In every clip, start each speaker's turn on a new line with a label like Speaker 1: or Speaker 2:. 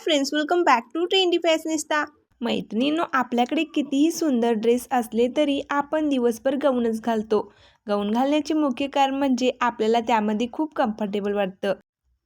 Speaker 1: Friends welcome back to trendy fashionista मैत्रिणींनो आपल्याकडे कितीही सुंदर ड्रेस असले तरी आपण दिवसभर गाऊनच घालतो. गाऊन घालण्याचे मुख्य कारण म्हणजे आपल्याला त्यामध्ये खूप कम्फर्टेबल वाटतं.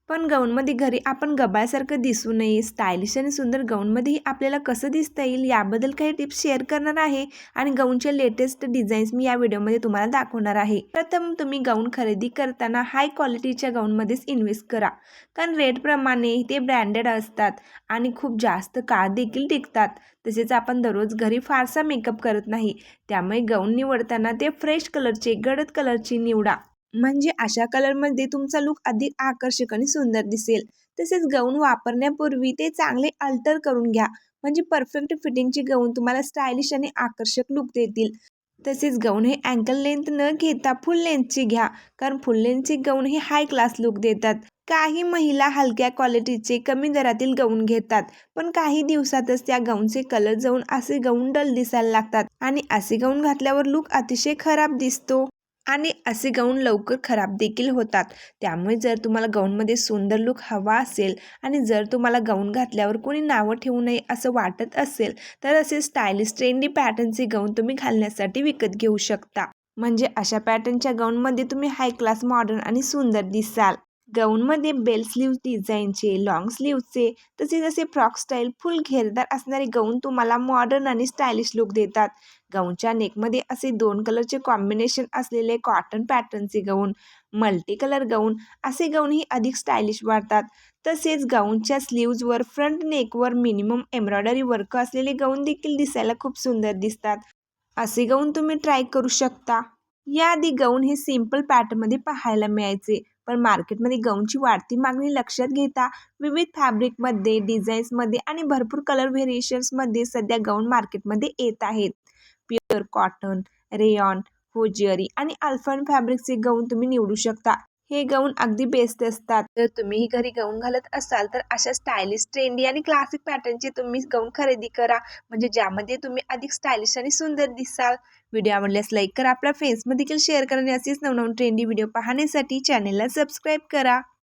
Speaker 1: पण गाऊनमध्ये घरी आपण गबाळसारखं दिसू नये स्टायलिश आणि सुंदर गाऊनमध्येही आपल्याला कसं दिसता येईल याबद्दल काही टिप्स शेअर करणार आहे आणि गाऊनचे लेटेस्ट डिझाईन्स मी या व्हिडिओमध्ये तुम्हाला दाखवणार आहे. प्रथम तुम्ही गाऊन खरेदी करताना हाय क्वालिटीच्या गाऊनमध्येच इन्व्हेस्ट करा. कारण रेटप्रमाणे ते ब्रँडेड असतात आणि खूप जास्त काळ देखील टिकतात. तसेच आपण दररोज घरी फारसा मेकअप करत नाही. त्यामुळे गाऊन निवडताना ते फ्रेश कलरचे गडद कलरची निवडा. म्हणजे अशा कलरमध्ये तुमचा लुक अधिक आकर्षक आणि सुंदर दिसेल. तसेच गाऊन वापरण्यापूर्वी ते चांगले अल्टर करून घ्या. म्हणजे परफेक्ट फिटिंगचे गाऊन तुम्हाला स्टायलिश आणि आकर्षक लुक देतील. तसेच गाऊन हे अँकल लेंथ न घेता फुल लेंथचे घ्या. कारण फुल लेंथचे गाऊन हे हाय क्लास लुक देतात. काही महिला हलक्या क्वालिटीचे कमी दरातील गाऊन घेतात. पण काही दिवसातच त्या गाऊनचे कलर जाऊन असे गाऊन डल दिसायला लागतात. आणि असे गाऊन घातल्यावर लुक अतिशय खराब दिसतो. आणि असे गाऊन लवकर खराब देखील होतात. त्यामुळे जर तुम्हाला गाऊनमध्ये सुंदर लुक हवा असेल आणि जर तुम्हाला गाऊन घातल्यावर कोणी नावं ठेवू नये असं वाटत असेल तर असे स्टायलिश ट्रेंडी पॅटर्नचे गाऊन तुम्ही घालण्यासाठी विकत घेऊ शकता. म्हणजे अशा पॅटर्नच्या गाऊनमध्ये तुम्ही हाय क्लास मॉडर्न आणि सुंदर दिसाल. गाऊनमध्ये बेल स्लीव्ह डिझाईनचे लॉंग स्लीव्हचे तसेच असे फ्रॉक स्टाईल फुल घेरदार असणारे गाऊन तुम्हाला मॉडर्न आणि स्टायलिश लुक देतात. गाऊनच्या नेकमध्ये असे दोन कलरचे कॉम्बिनेशन असलेले कॉटन पॅटर्नचे गाऊन मल्टी कलर गाऊन असे गाऊनही अधिक स्टायलिश वाढतात. तसेच गाऊनच्या स्लीव्जवर फ्रंट नेकवर मिनिमम एम्ब्रॉयडरी वर्क असलेले गाऊन देखील दिसायला खूप सुंदर दिसतात. असे गाऊन तुम्ही ट्राय करू शकता. याआधी गाऊन हे सिंपल पॅटर्नमध्ये पाहायला मिळायचे. पण मार्केटमध्ये गाऊनची वाढती मागणी लक्षात घेता विविध फॅब्रिकमध्ये डिझाईन्समध्ये आणि भरपूर कलर व्हेरिएशन्समध्ये सध्या गाऊन मार्केटमध्ये येत आहेत. प्युअर कॉटन रेयॉन होजिअरी आणि अल्फन फॅब्रिकचे गाऊन तुम्ही निवडू शकता. हे गाऊन अगदी बेस्ट असतात. जर तुम्हीही घरी गाऊन घालत असाल तर अशा स्टायलिश ट्रेंडी आणि क्लासिक पॅटर्नचे तुम्ही गाऊन खरेदी करा. म्हणजे ज्यामध्ये तुम्ही अधिक स्टायलिश आणि सुंदर दिसाल. व्हिडिओ आवडल्यास लाईक करा. आपल्या फ्रेंड्समध्ये देखील शेअर करा आणि असेच नवनवीन ट्रेंडी व्हिडिओ पाहण्यासाठी चॅनेलला सबस्क्राईब करा.